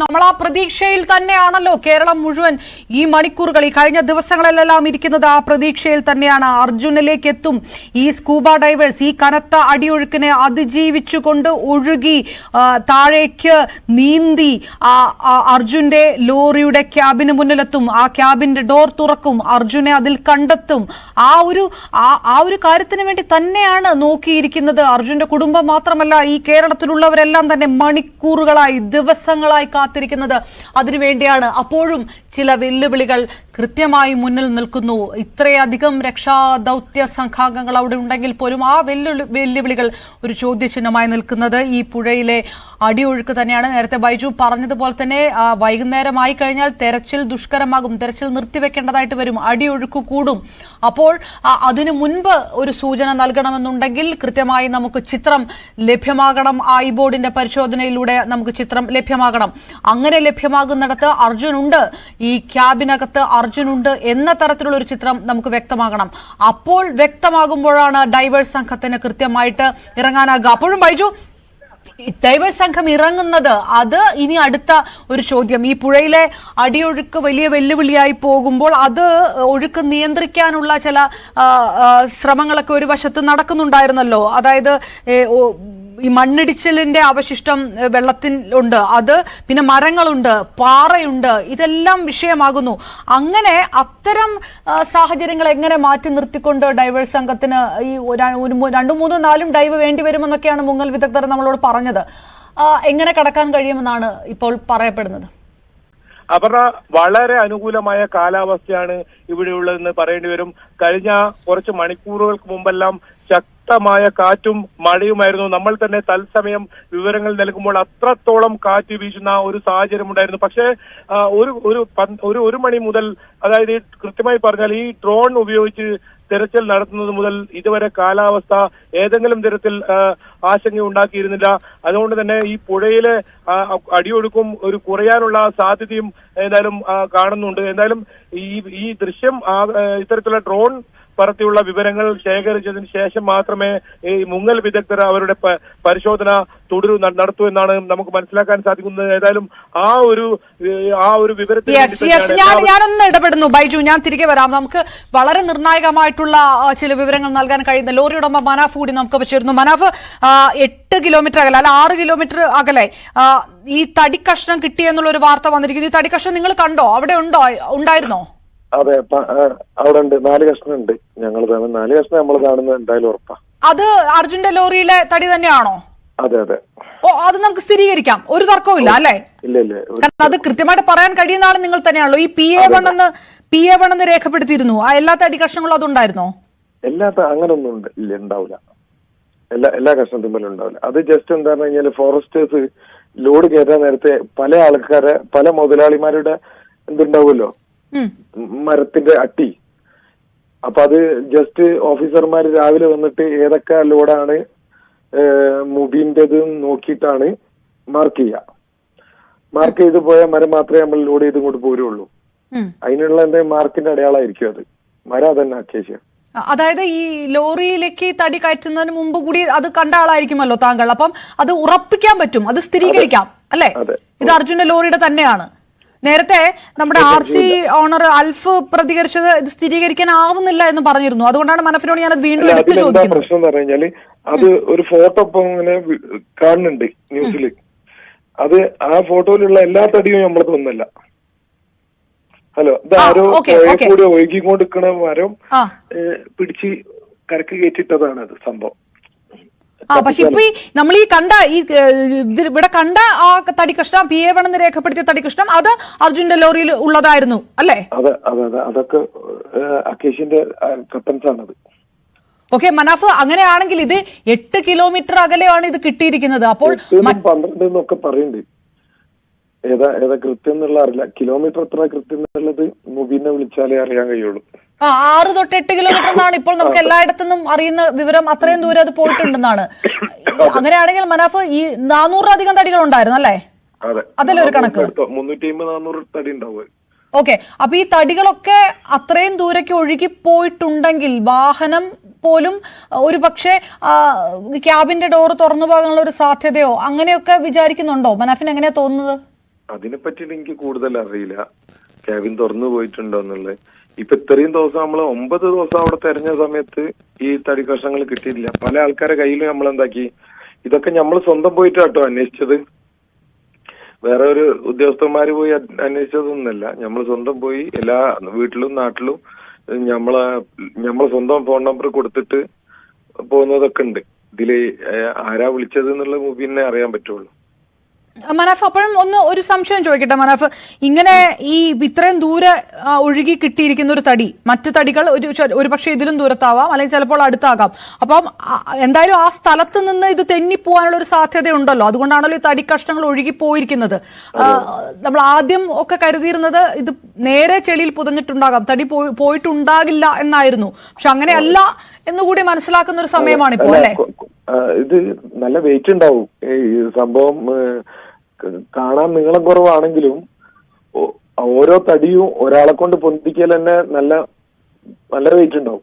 നമ്മൾ ആ പ്രതീക്ഷയിൽ തന്നെയാണല്ലോ കേരളം മുഴുവൻ ഈ മണിക്കൂറുകൾ ഈ കഴിഞ്ഞ ദിവസങ്ങളിലെല്ലാം ഇരിക്കുന്നത് ആ പ്രതീക്ഷയിൽ തന്നെയാണ്. അർജുനിലേക്ക് എത്തും. ഈ സ്കൂബ ഡൈവേഴ്സ് ഈ കനത്ത അടിയൊഴുക്കിനെ അതിജീവിച്ചുകൊണ്ട് ഒഴുകി താഴേക്ക് നീന്തി അർജുന്റെ ലോറിയുടെ ക്യാബിന് മുന്നിലെത്തും. ആ ക്യാബിന്റെ ഡോർ തുറക്കും. അർജുനെ അതിൽ കണ്ടെത്തും. ആ ഒരു ആ ഒരു കാര്യത്തിന് വേണ്ടി തന്നെയാണ് നോക്കിയിരിക്കുന്നത്. അർജുന്റെ കുടുംബം മാത്രമല്ല ഈ കേരളത്തിലുള്ളവരെല്ലാം തന്നെ മണിക്കൂറുകളായി ദിവസങ്ങളായി കാത്തിരിക്കുന്നത്. അതിനുവേണ്ടിയാണ് അപ്പോഴും ചില വെല്ലുവിളികൾ കൃത്യമായി മുന്നിൽ നിൽക്കുന്നു. ഇത്രയധികം രക്ഷാദൗത്യ സംഘാംഗങ്ങൾ അവിടെ ഉണ്ടെങ്കിൽ പോലും ആ വെല്ലുവിളി വെല്ലുവിളികൾ ഒരു ചോദ്യചിഹ്നമായി നിൽക്കുന്നത്. ഈ പുഴയിലെ അടിയൊഴുക്ക് തന്നെയാണ്. നേരത്തെ ബൈജു പറഞ്ഞതുപോലെ തന്നെ വൈകുന്നേരമായി കഴിഞ്ഞാൽ തെരച്ചിൽ ദുഷ്കരമാകും. തെരച്ചിൽ നിർത്തിവെക്കേണ്ടതായിട്ട് വരും. അടിയൊഴുക്ക് കൂടും. അപ്പോൾ അതിനു മുൻപ് ഒരു സൂചന നൽകണമെന്നുണ്ടെങ്കിൽ കൃത്യമായി നമുക്ക് ചിത്രം ലഭ്യമാകണം. ഐ ബോർഡിന്റെ പരിശോധനയിലൂടെ നമുക്ക് ചിത്രം ലഭ്യമാകണം. അങ്ങനെ ലഭ്യമാകുന്നിടത്ത് അർജുനുണ്ട്. ഈ ക്യാബിനകത്ത് അർജുനുണ്ട് എന്ന തരത്തിലുള്ള ഒരു ചിത്രം നമുക്ക് വ്യക്തമാകണം. അപ്പോൾ വ്യക്തമാകുമ്പോഴാണ് ഡൈവേഴ്സ് സംഘത്തിന് കൃത്യമായിട്ട് ഇറങ്ങാനാകുക അപ്പോഴും ബൈജു ഡൈവേഴ്സ് സംഘം ഇറങ്ങുന്നത് അത് ഇനി അടുത്ത ഒരു ചോദ്യം. ഈ പുഴയിലെ അടിയൊഴുക്ക് വലിയ വെല്ലുവിളിയായി പോകുമ്പോൾ അത് ഒഴുക്ക് നിയന്ത്രിക്കാനുള്ള ചില ശ്രമങ്ങളൊക്കെ ഒരു വശത്ത് നടക്കുന്നുണ്ടായിരുന്നല്ലോ. അതായത് ഈ മണ്ണിടിച്ചിലിന്റെ അവശിഷ്ടം വെള്ളത്തിൽ ഉണ്ട്. അത് പിന്നെ മരങ്ങളുണ്ട് പാറയുണ്ട്. ഇതെല്ലാം വിഷയമാകുന്നു. അങ്ങനെ അത്തരം സാഹചര്യങ്ങൾ എങ്ങനെ മാറ്റി നിർത്തിക്കൊണ്ട് ഡൈവേഴ്സ് സംഘത്തിന് ഈ രണ്ടും മൂന്നും നാലും ഡൈവ് വേണ്ടി വരുമെന്നൊക്കെയാണ് മുങ്ങൽ വിദഗ്ധർ നമ്മളോട് പറഞ്ഞത്. എങ്ങനെ കടക്കാൻ കഴിയുമെന്നാണ് ഇപ്പോൾ പറയപ്പെടുന്നത്? അപർണ വളരെ അനുകൂലമായ കാലാവസ്ഥയാണ് ഇവിടെയുള്ളതെന്ന് പറയേണ്ടി വരും. കഴിഞ്ഞ കുറച്ച് മണിക്കൂറുകൾക്ക് മുമ്പെല്ലാം ശക്തമായ കാറ്റും മഴയുമായിരുന്നു. നമ്മൾ തന്നെ തത്സമയം വിവരങ്ങൾ നൽകുമ്പോൾ അത്രത്തോളം കാറ്റ് വീശുന്ന ഒരു സാഹചര്യം ഉണ്ടായിരുന്നു. പക്ഷേ ഒരു ഒരു ഒരു ഒരു മണി മുതൽ അതായത് കൃത്യമായി പറഞ്ഞാൽ ഈ ഡ്രോൺ ഉപയോഗിച്ച് തെരച്ചിൽ നടത്തുന്നത് മുതൽ ഇതുവരെ കാലാവസ്ഥ ഏതെങ്കിലും തരത്തിൽ ആശങ്ക ഉണ്ടാക്കിയിരുന്നില്ല. അതുകൊണ്ട് തന്നെ ഈ പുഴയിലെ അടിയൊഴുക്കും ഒരു കുറയാനുള്ള സാധ്യതയും എന്തായാലും കാണുന്നുണ്ട്. എന്തായാലും ഈ ഈ ദൃശ്യം ഇത്തരത്തിലുള്ള ഡ്രോൺ പറത്തിയുള്ള വിവരങ്ങൾ ശേഖരിച്ചതിന് ശേഷം മാത്രമേ ഈ മുങ്ങൽ വിദഗ്ധർ അവരുടെ പരിശോധന തുടരു നടത്തൂ എന്നാണ് നമുക്ക് മനസ്സിലാക്കാൻ സാധിക്കുന്നത്. ഏതായാലും ആ ഒരു ആ ഒരു തന്നെയാണ് ഞാൻ ഞാനൊന്ന് ഇടപെടുന്നു. ബൈജു ഞാൻ തിരികെ വരാം. നമുക്ക് വളരെ നിർണായകമായിട്ടുള്ള ചില വിവരങ്ങൾ നൽകാൻ കഴിയുന്ന ലോറി ഉടമ മനാഫ് കൂടി നമുക്ക് വെച്ചിരുന്നു മനാഫ് എട്ട് കിലോമീറ്റർ അകലെ അല്ല ആറ് കിലോമീറ്റർ അകലെ ഈ തടി കഷ്ണം കിട്ടിയെന്നുള്ള ഒരു വാർത്ത വന്നിരിക്കുന്നു. ഈ തടി കഷ്ണം നിങ്ങൾ കണ്ടോ? അവിടെ ഉണ്ടോ? ഉണ്ടായിരുന്നോ? അതെ അവിടെ ഉണ്ട് നാല് കഷ്ണം ഉണ്ട് ഞങ്ങൾ നാല് കഷ്ണം നമ്മൾ കാണുന്നത് എന്തായാലും ഉറപ്പാ. അത് അർജുന്റെ ലോറിയിലെ തടി തന്നെയാണോ? അതെ അതെ. ഓ അത് നമുക്ക് സ്ഥിരീകരിക്കാം. ഒരു തർക്കവും ഇല്ല അല്ലേ? ഇല്ല ഇല്ല. കാരണം അത് കൃത്യമായിട്ട് പറയാൻ കഴിയുന്ന ആൾ നിങ്ങൾ തന്നെയാണല്ലോ. ഈ പി എ വൺ എന്ന് പി എ വൺ എന്ന് രേഖപ്പെടുത്തിയിരുന്നു. ആ എല്ലാ തടി കഷ്ണങ്ങളും അതുണ്ടായിരുന്നോ? എല്ലാ അങ്ങനൊന്നും ഇല്ല ഉണ്ടാവില്ല. എല്ലാ എല്ലാ കഷ്ണത്തിലും ഉണ്ടാവില്ല. അത് ജസ്റ്റ് എന്താ പറഞ്ഞു കഴിഞ്ഞാൽ ഫോറസ്റ്റേഴ്സ് ലോഡ് കയറ്റാൻ നേരത്തെ പല ആൾക്കാരെ പല മുതലാളിമാരുടെ എന്തുണ്ടാവുമല്ലോ മരത്തിന്റെ അട്ടി. അപ്പൊ അത് ജസ്റ്റ് ഓഫീസർമാർ രാവിലെ വന്നിട്ട് ഏതൊക്കെ ലോഡാണ് മുബീന്റേത് നോക്കിയിട്ടാണ് മാർക്ക് ചെയ്യുക. മാർക്ക് ചെയ്ത് പോയ മരം മാത്രമേ നമ്മൾ ലോഡ് ചെയ്ത് കൊണ്ട് പോരുള്ളൂ. അതിനുള്ള എന്തെങ്കിലും മാർക്കിന്റെ അടയാളമായിരിക്കും അത്. മരം അതന്നെ അക്കേഷ്യ അതായത് ഈ ലോറിയിലേക്ക് തടി കയറ്റുന്നതിന് മുമ്പ് കൂടി അത് കണ്ട ആളായിരിക്കുമല്ലോ താങ്കൾ. അപ്പം അത് ഉറപ്പിക്കാൻ പറ്റും അത് സ്ഥിരീകരിക്കാം അല്ലേ? ഇത് അർജുന ലോറിയുടെ തന്നെയാണ്. നേരത്തെ നമ്മുടെ ആർ സി ഓണർ അൽഫ് പ്രതികരിച്ചത് ഇത് സ്ഥിരീകരിക്കാൻ ആവുന്നില്ല എന്ന് പറഞ്ഞിരുന്നു. അതുകൊണ്ടാണ് മനഫിനോട് ഞാൻ വീണ്ടും എടുത്തു ചോദിക്കുന്നത്. പ്രശ്നം എന്ന് പറഞ്ഞു കഴിഞ്ഞാൽ അത് ഒരു ഫോട്ടോ ഇപ്പം ഇങ്ങനെ കാണുന്നുണ്ട് ന്യൂസിൽ അത് ആ ഫോട്ടോയിലുള്ള എല്ലാ തടിയും നമ്മളത് ഒന്നല്ല ഹലോ ഇത് ആരോ. കൂടി ഒഴുകിക്കൊണ്ടിരിക്കണ മരം പിടിച്ച് കരക്ക് കയറ്റിട്ടതാണ് അത് സംഭവം. ആ പക്ഷെ ഇപ്പൊ ഈ നമ്മൾ ഈ കണ്ട ഈ ഇവിടെ കണ്ട ആ തടി കഷ്ണം പി എ എന്ന് രേഖപ്പെടുത്തിയ തടി കഷ്ണം അത് അർജുന്റെ ലോറിയിൽ ഉള്ളതായിരുന്നു അല്ലേ? അതെ അതെ അതെ. അതൊക്കെ അക്കേഷിന്റെ കട്ടൻസ് ആണത് ഓക്കെ മനാഫ് അങ്ങനെയാണെങ്കിൽ ഇത് എട്ട് കിലോമീറ്റർ അകലെയാണ് ഇത് കിട്ടിയിരിക്കുന്നത്. അപ്പോൾ എട്ടും പന്ത്രണ്ട് എന്നൊക്കെ പറയുന്നുണ്ട് ഏതാ ഏതാ കൃത്യം എന്നുള്ള അറിയില്ല. കിലോമീറ്റർ എത്ര കൃത്യം എന്നുള്ളത് മുബീനെ വിളിച്ചാലേ അറിയാൻ കഴിയുള്ളൂ. ആറ് തൊട്ട് എട്ട് കിലോമീറ്റർ എന്നാണ് ഇപ്പോൾ നമുക്ക് എല്ലായിടത്തുനിന്നും അറിയുന്ന വിവരം. അത്രയും ദൂരം അത് പോയിട്ടുണ്ടെന്നാണ്. അങ്ങനെയാണെങ്കിൽ മനാഫ് ഈ നാനൂറിലധികം തടികൾ ഉണ്ടായിരുന്നു അല്ലേ? അതെ. അതല്ലേ ഒരു കണക്ക്? ഓക്കെ. അപ്പൊ ഈ തടികളൊക്കെ അത്രയും ദൂരേക്ക് ഒഴുകി പോയിട്ടുണ്ടെങ്കിൽ വാഹനം പോലും ഒരു പക്ഷേ ക്യാബിന്റെ ഡോർ തുറന്നു പോകാനുള്ള ഒരു സാധ്യതയോ അങ്ങനെയൊക്കെ വിചാരിക്കുന്നുണ്ടോ? മനാഫിന് എങ്ങനെയാ തോന്നുന്നത്? അതിനെപ്പറ്റി എനിക്ക് കൂടുതൽ അറിയില്ല. ക്യാബിൻ തുറന്നു പോയിട്ടുണ്ടോ എന്നുള്ളത്. ഇപ്പൊ ഇത്രയും ദിവസം നമ്മൾ ഒമ്പത് ദിവസം അവിടെ തെരഞ്ഞ സമയത്ത് ഈ തടി കഷ്ണങ്ങൾ കിട്ടിയിട്ടില്ല. പല ആൾക്കാരെ കയ്യിലും നമ്മൾ എന്താക്കി ഇതൊക്കെ നമ്മൾ സ്വന്തം പോയിട്ടാട്ടോ അന്വേഷിച്ചത്. വേറെ ഒരു ഉദ്യോഗസ്ഥന്മാര് പോയി അന്വേഷിച്ചതൊന്നുമല്ല. നമ്മൾ സ്വന്തം പോയി എല്ലാ വീട്ടിലും നാട്ടിലും നമ്മളെ നമ്മളെ സ്വന്തം ഫോൺ നമ്പർ കൊടുത്തിട്ട് പോകുന്നതൊക്കെ ഉണ്ട്. ഇതിൽ ആരാ വിളിച്ചത് എന്നുള്ള മുബീനെ അറിയാൻ പറ്റുള്ളൂ. മനാഫ് അപ്പോഴും ഒന്ന് ഒരു സംശയം ചോദിക്കട്ടെ മനാഫ്? ഇങ്ങനെ ഈ ഇത്രയും ദൂരെ ഒഴുകി കിട്ടിയിരിക്കുന്ന ഒരു തടി മറ്റ് തടികൾ ഒരു ഒരു പക്ഷേ ഇതിലും ദൂരത്താവാം അല്ലെങ്കിൽ ചിലപ്പോൾ അടുത്താകാം. അപ്പം എന്തായാലും ആ സ്ഥലത്ത് നിന്ന് ഇത് തെന്നിപ്പോവാനുള്ള ഒരു സാധ്യതയുണ്ടല്ലോ. അതുകൊണ്ടാണല്ലോ ഈ തടി കഷ്ണങ്ങൾ ഒഴുകി പോയിരിക്കുന്നത്. നമ്മൾ ആദ്യം ഒക്കെ കരുതിയിരുന്നത് ഇത് നേരെ ചെളിയിൽ പുതഞ്ഞിട്ടുണ്ടാകാം. തടി പോയി- പോയിട്ടുണ്ടാകില്ല എന്നായിരുന്നു. പക്ഷെ അങ്ങനെയല്ല എന്നുകൂടി മനസ്സിലാക്കുന്ന ഒരു സമയമാണ് ഇപ്പോൾ അല്ലേ? ഇത് നല്ല വെയിറ്റ് ഉണ്ടാവും. ഈ സംഭവം കാണാൻ നീളം കുറവാണെങ്കിലും ഓരോ തടിയും ഒരാളെ കൊണ്ട് പൊന്തിക്കൽ തന്നെ നല്ല നല്ല വെയിറ്റ് ഉണ്ടാവും.